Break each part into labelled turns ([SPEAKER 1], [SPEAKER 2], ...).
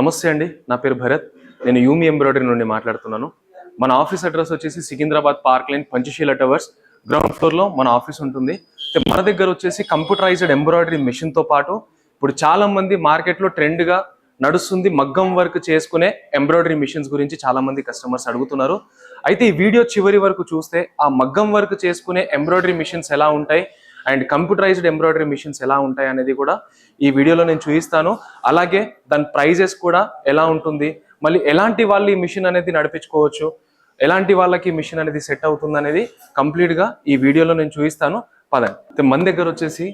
[SPEAKER 1] నమస్తే అండి నా పేరు భరత్. నేను యూమి ఎంబ్రాయిడరీ నుండి మాట్లాడుతున్నాను. మన ఆఫీస్ అడ్రస్ వచ్చేసి Secunderabad park lane Panchsheel towers. Ground ఫ్లోర్లో మన ఆఫీస్ ఉంటుంది. మన దగ్గర వచ్చేసి కంప్యూటరైజ్డ్ ఎంబ్రాయిడరీ మెషిన్తో పాటు ఇప్పుడు చాలా మంది మార్కెట్లో ట్రెండ్గా నడుస్తుంది మగ్గం వర్క్ చేసుకునే ఎంబ్రాయిడరీ మిషన్స్ గురించి చాలా మంది కస్టమర్స్ అడుగుతున్నారు. అయితే ఈ వీడియో చివరి వరకు చూస్తే ఆ మగ్గం వర్క్ చేసుకునే ఎంబ్రాయిడరీ మిషన్స్ ఎలా ఉంటాయి? అండ్ కంప్యూటరైజ్డ్ ఎంబ్రాయిడరీ మిషన్స్ ఎలా ఉంటాయి అనేది కూడా ఈ వీడియోలో నేను చూపిస్తాను. అలాగే దాని ప్రైజెస్ కూడా ఎలా ఉంటుంది మళ్ళీ ఎలాంటి వాళ్ళు ఈ మిషన్ అనేది నడిపించుకోవచ్చు ఎలాంటి వాళ్ళకి మిషన్ అనేది సెట్ అవుతుంది అనేది కంప్లీట్గా ఈ వీడియోలో నేను చూపిస్తాను. పదండి. మన దగ్గర వచ్చేసి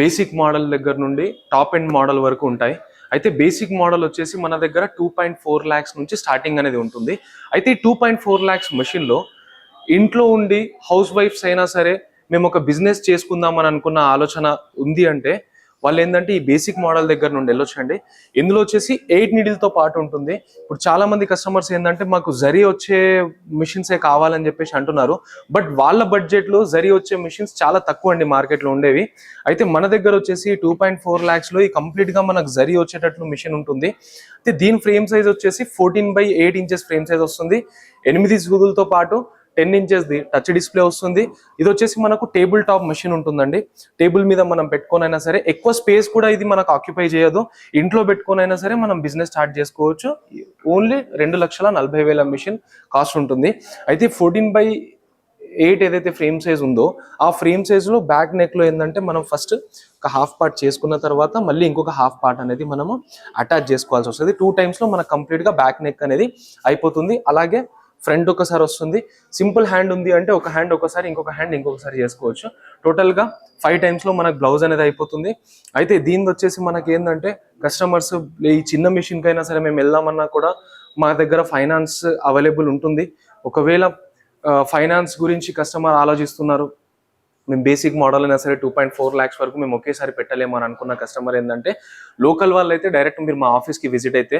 [SPEAKER 1] బేసిక్ మోడల్ దగ్గర నుండి టాప్ ఎండ్ మోడల్ వరకు ఉంటాయి. అయితే బేసిక్ మోడల్ వచ్చేసి మన దగ్గర టూ పాయింట్ ఫోర్ ల్యాక్స్ నుంచి స్టార్టింగ్ అనేది ఉంటుంది. అయితే ఈ టూ పాయింట్ ఫోర్ ల్యాక్స్ మెషిన్లో ఇంట్లో ఉండి హౌస్ వైఫ్స్ అయినా సరే మేము ఒక బిజినెస్ చేసుకుందాం అని అనుకున్న ఆలోచన ఉంది అంటే వాళ్ళు ఏంటంటే ఈ బేసిక్ మోడల్ దగ్గర నుండి వెళ్ళొచ్చండి. ఇందులో వచ్చేసి ఎయిట్ నీడిల్తో పాటు ఉంటుంది. ఇప్పుడు చాలా మంది కస్టమర్స్ ఏంటంటే మాకు జరి వచ్చే మిషన్సే కావాలని చెప్పేసి అంటున్నారు. బట్ వాళ్ళ బడ్జెట్లో జరి వచ్చే మిషన్స్ చాలా తక్కువ అండి మార్కెట్లో ఉండేవి. అయితే మన దగ్గర వచ్చేసి టూ పాయింట్ ఫోర్ ల్యాక్స్లో ఈ కంప్లీట్గా మనకు జరి వచ్చేటట్లు మిషన్ ఉంటుంది. అయితే దీని ఫ్రేమ్ సైజ్ వచ్చేసి fourteen by eight inches frame size వస్తుంది. ఎనిమిది సూదులతో పాటు టెన్ ఇంచెస్ది టచ్ డిస్ప్లే వస్తుంది. ఇది వచ్చేసి మనకు టేబుల్ టాప్ మెషిన్ ఉంటుందండి. టేబుల్ మీద మనం పెట్టుకోనైనా సరే ఎక్కువ స్పేస్ కూడా ఇది మనకు ఆక్యుపై చేయదు. ఇంట్లో పెట్టుకోనైనా సరే మనం బిజినెస్ స్టార్ట్ చేసుకోవచ్చు. ఓన్లీ రెండు లక్షల నలభై వేల మిషన్ కాస్ట్ ఉంటుంది. అయితే ఫోర్టీన్ బై ఎయిట్ ఏదైతే ఫ్రేమ్ సైజ్ ఉందో ఆ ఫ్రేమ్ సైజ్లో బ్యాక్ నెక్లో ఏంటంటే మనం ఫస్ట్ ఒక హాఫ్ పార్ట్ చేసుకున్న తర్వాత మళ్ళీ ఇంకొక హాఫ్ పార్ట్ అనేది మనము అటాచ్ చేసుకోవాల్సి వస్తుంది. టూ టైమ్స్లో మనకు కంప్లీట్గా బ్యాక్ నెక్ అనేది అయిపోతుంది. అలాగే ఫ్రంట్ ఒకసారి వస్తుంది. సింపుల్ హ్యాండ్ ఉంది అంటే ఒక హ్యాండ్ ఒకసారి ఇంకొక హ్యాండ్ ఇంకొకసారి చేసుకోవచ్చు. టోటల్గా ఫైవ్ టైమ్స్లో మనకు బ్లౌజ్ అనేది అయిపోతుంది. అయితే దీని వచ్చేసి మనకి ఏంటంటే కస్టమర్స్ ఈ చిన్న మిషన్కి అయినా సరే మేము వెళ్దామన్నా కూడా మా దగ్గర ఫైనాన్స్ అవైలబుల్ ఉంటుంది. ఒకవేళ ఫైనాన్స్ గురించి కస్టమర్ ఆలోచిస్తున్నారు మేము బేసిక్ మోడల్ అయినా సరే టూ పాయింట్ ఫోర్ ల్యాక్స్ వరకు మేము ఒకేసారి పెట్టలేము అని అనుకున్న కస్టమర్ ఏంటంటే లోకల్ వాళ్ళు అయితే డైరెక్ట్ మీరు మా ఆఫీస్కి విజిట్ అయితే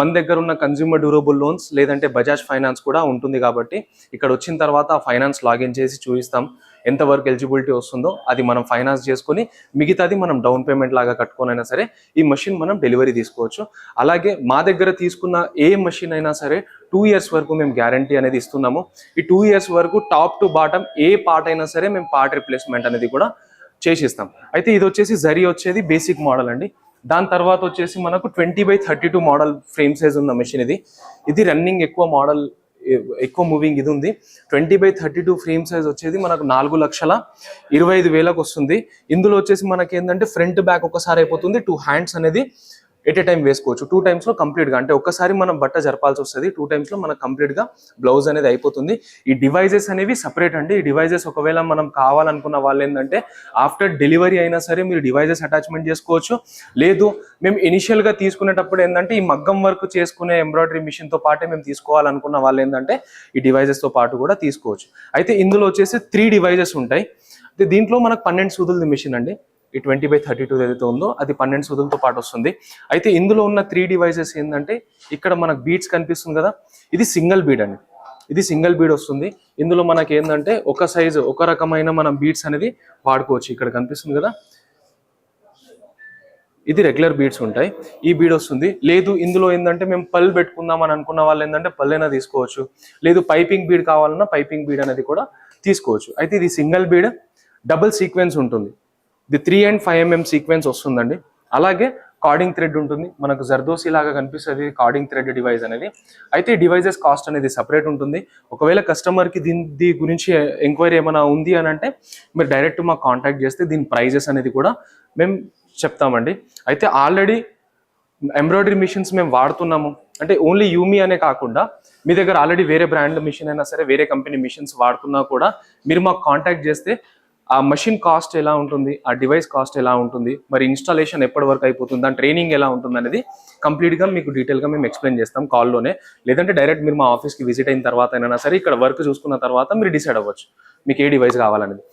[SPEAKER 1] మన దగ్గర ఉన్న కన్జ్యూమర్ డ్యూరబుల్ లోన్స్ లేదంటే బజాజ్ ఫైనాన్స్ కూడా ఉంటుంది కాబట్టి ఇక్కడ వచ్చిన తర్వాత ఆ ఫైనాన్స్ లాగిన్ చేసి చూపిస్తాం ఎంతవరకు ఎలిజిబిలిటీ వస్తుందో. అది మనం ఫైనాన్స్ చేసుకొని మిగతాది మనం డౌన్ పేమెంట్ లాగా కట్టుకొనైనా సరే ఈ మషిన్ మనం డెలివరీ తీసుకోవచ్చు. అలాగే మా దగ్గర తీసుకున్న ఏ మషిన్ అయినా సరే టూ ఇయర్స్ వరకు మేము గ్యారంటీ అనేది ఇస్తున్నాము. ఈ టూ ఇయర్స్ వరకు టాప్ టు బాటమ్ ఏ పార్ట్ అయినా సరే మేము పార్ట్ రిప్లేస్మెంట్ అనేది కూడా చేసిస్తాం. అయితే ఇది వచ్చేసి జరీ వచ్చేది బేసిక్ మోడల్ అండి. దాని తర్వాత వచ్చేసి మనకు twenty by thirty two model frame size ఉన్న మెషిన్ ఇది. ఇది రన్నింగ్ ఎక్కువ మోడల్ ఎక్కువ మూవింగ్ ఇది ఉంది. Twenty by thirty two frame size వచ్చేది మనకు నాలుగు లక్షల ఇరవై ఐదు వేలకు వస్తుంది. ఇందులో వచ్చేసి మనకి ఏంటంటే ఫ్రంట్ బ్యాక్ ఒకసారి అయిపోతుంది. టూ హ్యాండ్స్ అనేది ఎట్ ఏ టైం వేసుకోవచ్చు. టూ టైమ్స్లో కంప్లీట్గా అంటే ఒక్కసారి మనం బట్ట జరపాల్సి వస్తుంది. టూ టైమ్స్లో మనకు కంప్లీట్గా బ్లౌజ్ అనేది అయిపోతుంది. ఈ డివైజెస్ అనేవి సపరేట్ అండి. ఈ డివైజెస్ ఒకవేళ మనం కావాలనుకున్న వాళ్ళు ఏంటంటే ఆఫ్టర్ డెలివరీ అయినా సరే మీరు డివైజెస్ అటాచ్మెంట్ చేసుకోవచ్చు. లేదు మేము ఇనిషియల్గా తీసుకునేటప్పుడు ఏంటంటే ఈ మగ్గం వర్క్ చేసుకునే ఎంబ్రాయిడరీ మిషన్తో పాటే మేము తీసుకోవాలనుకున్న వాళ్ళు ఏంటంటే ఈ డివైజెస్తో పాటు కూడా తీసుకోవచ్చు. అయితే ఇందులో వచ్చేసి త్రీ డివైజెస్ ఉంటాయి. దీంట్లో మనకు పన్నెండు సూదులది మిషన్ అండి. ఈ ట్వంటీ బై థర్టీ టూ ఏదైతే ఉందో అది పన్నెండు సూదులతో పాటు వస్తుంది. అయితే ఇందులో ఉన్న త్రీ డివైజెస్ ఏంటంటే ఇక్కడ మనకు బీడ్స్ కనిపిస్తుంది కదా? ఇది సింగిల్ బీడ్ అండి. ఇది సింగిల్ బీడ్ వస్తుంది. ఇందులో మనకి ఏంటంటే ఒక సైజు ఒక రకమైన మనం బీడ్స్ అనేది వాడుకోవచ్చు. ఇక్కడ కనిపిస్తుంది కదా? ఇది రెగ్యులర్ బీడ్స్ ఉంటాయి. ఈ బీడ్ వస్తుంది. లేదు ఇందులో ఏంటంటే మేము పల్ పెట్టుకుందాం అని అనుకున్న వాళ్ళు ఏంటంటే పల్లైనా తీసుకోవచ్చు. లేదు పైపింగ్ బీడ్ కావాలన్నా పైపింగ్ బీడ్ అనేది కూడా తీసుకోవచ్చు. అయితే ఇది సింగిల్ బీడ్ డబుల్ సీక్వెన్స్ ఉంటుంది. The three and five mm sequence వస్తుందండి. అలాగే కార్డింగ్ థ్రెడ్ ఉంటుంది. మనకు జర్దోసి లాగా కనిపిస్తుంది కార్డింగ్ థ్రెడ్ డివైస్ అనేది. అయితే ఈ డివైజెస్ కాస్ట్ అనేది సపరేట్ ఉంటుంది. ఒకవేళ కస్టమర్కి దీని దీని గురించి ఎంక్వైరీ ఏమైనా ఉంది అని అంటే మీరు డైరెక్ట్ మాకు కాంటాక్ట్ చేస్తే దీని ప్రైజెస్ అనేది కూడా మేము చెప్తామండి. అయితే ఆల్రెడీ ఎంబ్రాయిడరీ మిషన్స్ మేము వాడుతున్నాము. అంటే ఓన్లీ యూమి అనే కాకుండా మీ దగ్గర ఆల్రెడీ వేరే బ్రాండ్ మిషన్ అయినా సరే వేరే కంపెనీ మిషన్స్ వాడుతున్నా కూడా మీరు మాకు కాంటాక్ట్ చేస్తే ఆ మషిన్ కాస్ట్ ఎలా ఉంటుంది? ఆ డివైస్ కాస్ట్ ఎలా ఉంటుంది? మరి ఇన్స్టాలేషన్ ఎప్పటి వరకు అయిపోతుంది? దాని ట్రైనింగ్ ఎలా ఉంటుంది అనేది కంప్లీట్గా మీకు డీటెయిల్గా మేము ఎక్స్ప్లెయిన్ చేస్తాం కాల్లోనే లేదంటే డైరెక్ట్ మీరు మా ఆఫీస్కి విజిట్ అయిన తర్వాత అయినా సరే ఇక్కడ వర్క్ చూసుకున్న తర్వాత మీరు డిసైడ్ అవ్వచ్చు. మీకు ఏ డివైస్ కావాలనేది.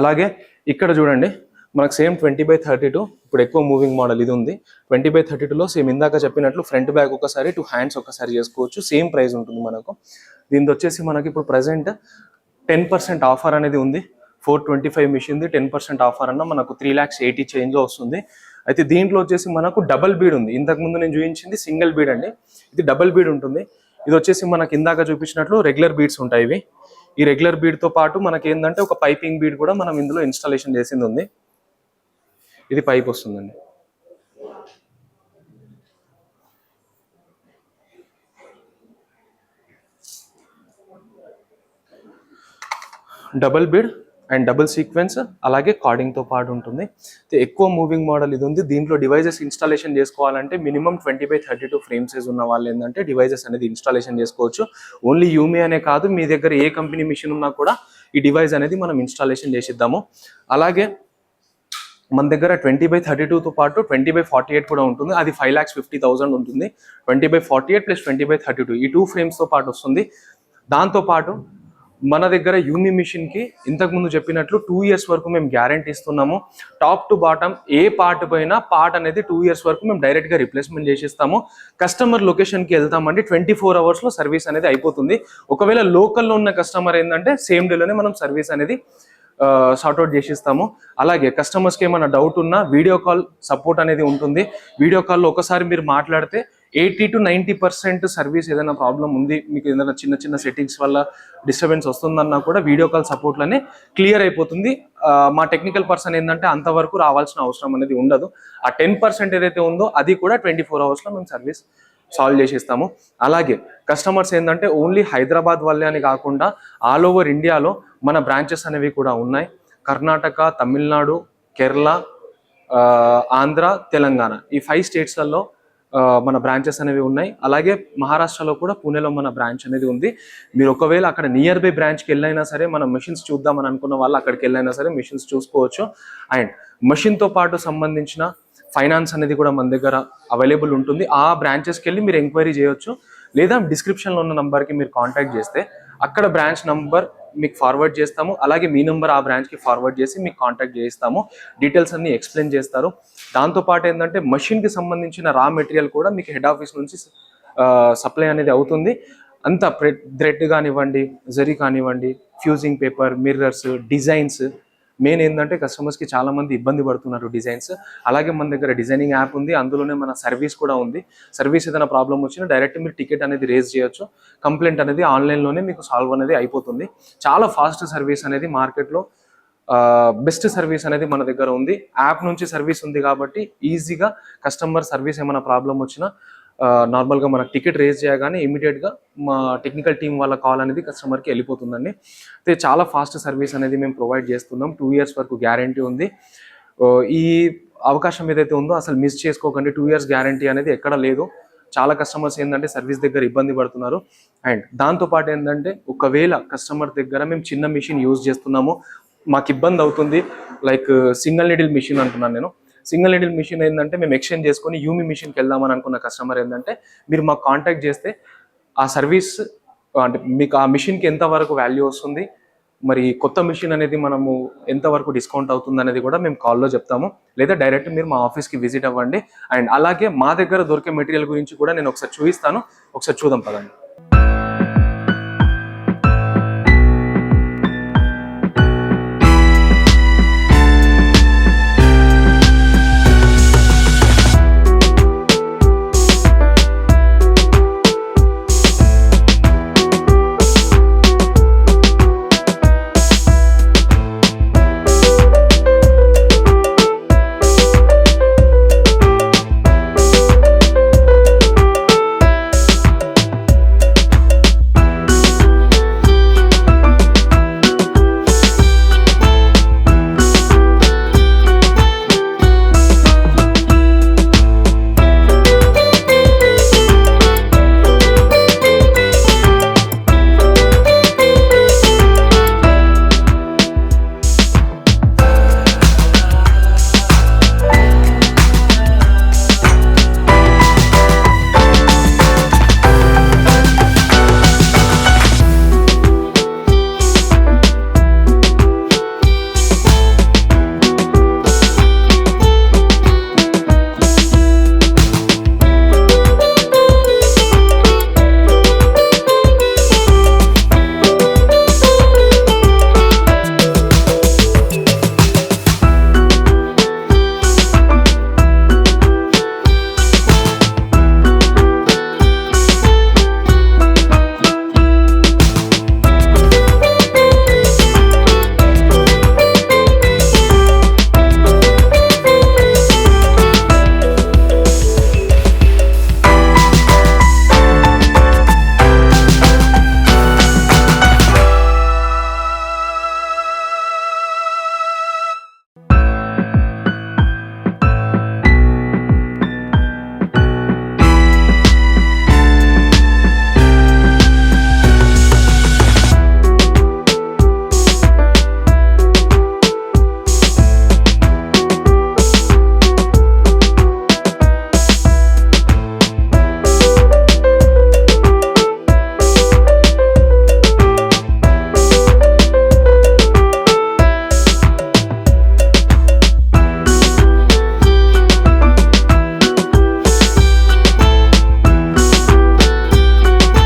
[SPEAKER 1] అలాగే ఇక్కడ చూడండి మనకు same twenty by thirty two ఇప్పుడు ఎక్కువ మూవింగ్ మోడల్ ఇది ఉంది. ట్వంటీ బై థర్టీ టూలో సేమ్ ఇందాక చెప్పినట్లు ఫ్రంట్ బ్యాక్ ఒకసారి టూ హ్యాండ్స్ ఒకసారి చేసుకోవచ్చు. సేమ్ ప్రైస్ ఉంటుంది మనకు. దీంతో వచ్చేసి మనకి ఇప్పుడు ప్రజెంట్ టెన్ పర్సెంట్ ఆఫర్ అనేది ఉంది. ఫోర్ ట్వంటీ ఫైవ్ మిషన్ది టెన్ పర్సెంట్ ఆఫర్ అన్న మనకు త్రీ ల్యాక్స్ ఎయిటీ చేంజ్లో వస్తుంది. అయితే దీంట్లో వచ్చేసి మనకు డబల్ బీడ్ ఉంది. ఇంతకు ముందు నేను చూపించింది సింగిల్ బీడ్ అండి. ఇది డబల్ బీడ్ ఉంటుంది. ఇది వచ్చేసి మనకి ఇందాక చూపించినట్లు రెగ్యులర్ బీడ్స్ ఉంటాయి ఇవి. ఈ రెగ్యులర్ బీడ్తో పాటు మనకి ఏంటంటే ఒక పైపింగ్ బీడ్ కూడా మనం ఇందులో ఇన్స్టాలేషన్ చేసింది ఉంది. ఇది పైప్ వస్తుందండి. Double bead and double sequence అలాగే కార్డింగ్తో పాటు ఉంటుంది. ఎక్కువ మూవింగ్ మోడల్ ఇది ఉంది. దీంట్లో డివైజెస్ ఇన్స్టాలేషన్ చేసుకోవాలంటే minimum twenty by thirty two frame size ఉన్న వాళ్ళు ఏంటంటే డివైజెస్ అనేది ఇన్స్టాలేషన్ చేసుకోవచ్చు. ఓన్లీ యూమీ అనే కాదు మీ దగ్గర ఏ కంపెనీ మిషన్ ఉన్నా కూడా ఈ డివైస్ అనేది మనం ఇన్స్టాలేషన్ చేసిద్దాము. అలాగే మన దగ్గర ట్వంటీ బై థర్టీ టూతో పాటు ట్వంటీ బై ఫార్టీ ఎయిట్ కూడా ఉంటుంది. అది ఫైవ్ ల్యాక్స్ ఫిఫ్టీ థౌసండ్ ఉంటుంది. Twenty by forty eight plus twenty by thirty two ఈ టూ ఫ్రేమ్స్తో పాటు వస్తుంది. దాంతో పాటు మన దగ్గర యూమి మిషన్కి ఇంతకుముందు చెప్పినట్లు టూ ఇయర్స్ వరకు మేము గ్యారంటీ ఇస్తున్నాము. టాప్ టు బాటమ్ ఏ పార్ట్ పైన పార్ట్ అనేది టూ ఇయర్స్ వరకు మేము డైరెక్ట్గా రిప్లేస్మెంట్ చేసిస్తాము. కస్టమర్ లొకేషన్కి వెళ్తామండి. ట్వంటీ ఫోర్ అవర్స్లో సర్వీస్ అనేది అయిపోతుంది. ఒకవేళ లోకల్లో ఉన్న కస్టమర్ ఏంటంటే సేమ్ డేలోనే మనం సర్వీస్ అనేది సార్ట్అవుట్ చేసిస్తాము. అలాగే కస్టమర్స్కి ఏమైనా డౌట్ ఉన్నా వీడియో కాల్ సపోర్ట్ అనేది ఉంటుంది. వీడియో కాల్లో ఒకసారి మీరు మాట్లాడితే eighty to ninety percent service ఏదైనా ప్రాబ్లం ఉంది మీకు ఏదైనా చిన్న చిన్న సెట్టింగ్స్ వల్ల డిస్టర్బెన్స్ వస్తుందన్నా కూడా వీడియో కాల్ సపోర్ట్లోనే క్లియర్ అయిపోతుంది. మా టెక్నికల్ పర్సన్ ఏంటంటే అంతవరకు రావాల్సిన అవసరం అనేది ఉండదు. ఆ టెన్ పర్సెంట్ ఏదైతే ఉందో అది కూడా ట్వంటీ ఫోర్ అవర్స్లో మేము సర్వీస్ సాల్వ్ చేసిస్తాము. అలాగే కస్టమర్స్ ఏంటంటే ఓన్లీ హైదరాబాద్ వల్లే అని కాకుండా ఆల్ ఓవర్ ఇండియాలో మన బ్రాంచెస్ అనేవి కూడా ఉన్నాయి. కర్ణాటక తమిళనాడు కేరళ ఆంధ్ర తెలంగాణ ఈ ఫైవ్ స్టేట్స్లలో మన బ్రాంచెస్ అనేవి ఉన్నాయి. అలాగే మహారాష్ట్రలో కూడా పూణేలో మన బ్రాంచ్ అనేది ఉంది. మీరు ఒకవేళ అక్కడ నియర్ బై బ్రాంచ్కి వెళ్ళైనా సరే మనం మెషిన్స్ చూద్దామని అనుకున్న వాళ్ళు అక్కడికి వెళ్ళైనా సరే మెషిన్స్ చూసుకోవచ్చు. అండ్ మెషిన్తో పాటు సంబంధించిన ఫైనాన్స్ అనేది కూడా మన దగ్గర అవైలబుల్ ఉంటుంది. ఆ బ్రాంచెస్కి వెళ్ళి మీరు ఎంక్వైరీ చేయొచ్చు. లేదా డిస్క్రిప్షన్లో ఉన్న నంబర్కి మీరు కాంటాక్ట్ చేస్తే అక్కడ బ్రాంచ్ నంబర్ మీకు ఫార్వర్డ్ చేస్తాము. అలాగే మీ నెంబర్ ఆ బ్రాంచ్కి ఫార్వర్డ్ చేసి మీకు కాంటాక్ట్ చేస్తాము డీటెయిల్స్ అన్ని ఎక్స్ప్లెయిన్ చేస్తారు. దాంతోపాటు ఏంటంటే మషిన్కి సంబంధించిన రా మెటీరియల్ కూడా మీకు హెడ్ ఆఫీస్ నుంచి సప్లై అనేది అవుతుంది. అంత థ్రెడ్ కానివ్వండి జరీ కానివ్వండి fusing paper mirrors designs main ఏంటంటే కస్టమర్స్కి చాలా మంది ఇబ్బంది పడుతున్నారు డిజైన్స్ అలాగే మన దగ్గర డిజైనింగ్ యాప్ ఉంది. అందులోనే మన సర్వీస్ కూడా ఉంది. సర్వీస్ ఏదైనా ప్రాబ్లం వచ్చినా డైరెక్ట్ మీరు టికెట్ అనేది రేజ్ చేయొచ్చు. కంప్లైంట్ అనేది ఆన్లైన్లోనే మీకు సాల్వ్ అనేది అయిపోతుంది. చాలా ఫాస్ట్ సర్వీస్ అనేది మార్కెట్లో బెస్ట్ సర్వీస్ అనేది మన దగ్గర ఉంది. యాప్ నుంచి సర్వీస్ ఉంది కాబట్టి ఈజీగా కస్టమర్ సర్వీస్ ఏమైనా ప్రాబ్లం వచ్చినా నార్మల్గా మనకు టికెట్ రేజ్ చేయగానే ఇమీడియట్గా మా టెక్నికల్ టీం వాళ్ళ కాల్ అనేది కస్టమర్కి వెళ్ళిపోతుందండి. అయితే చాలా ఫాస్ట్ సర్వీస్ అనేది మేము ప్రొవైడ్ చేస్తున్నాం. టూ ఇయర్స్ వరకు గ్యారంటీ ఉంది. ఈ అవకాశం ఏదైతే ఉందో అసలు మిస్ చేసుకోకండి. టూ ఇయర్స్ గ్యారంటీ అనేది ఎక్కడ లేదు. చాలా కస్టమర్స్ ఏంటంటే సర్వీస్ దగ్గర ఇబ్బంది పడుతున్నారు. అండ్ దాంతోపాటు ఏంటంటే ఒకవేళ కస్టమర్ దగ్గర మేము చిన్న మిషన్ యూజ్ చేస్తున్నాము మాకు ఇబ్బంది అవుతుంది. లైక్ సింగిల్ నీడిల్ మిషన్ అంటున్నాను నేను. సింగిల్ నీడిల్ మిషన్ ఏంటంటే మేము ఎక్స్చేంజ్ చేసుకొని యూమి మిషన్కి వెళ్దామని అనుకున్న కస్టమర్ ఏంటంటే మీరు మాకు కాంటాక్ట్ చేస్తే ఆ సర్వీస్ అంటే మీకు ఆ మిషన్కి ఎంతవరకు వాల్యూ వస్తుంది మరి కొత్త మిషన్ అనేది మనము ఎంతవరకు డిస్కౌంట్ అవుతుంది అనేది కూడా మేము కాల్లో చెప్తాము. లేదా డైరెక్ట్ మీరు మా ఆఫీస్కి విజిట్ అవ్వండి. అండ్ అలాగే మా దగ్గర దొరికే మెటీరియల్ గురించి కూడా నేను ఒకసారి చూపిస్తాను. ఒకసారి చూద్దాం పదండి.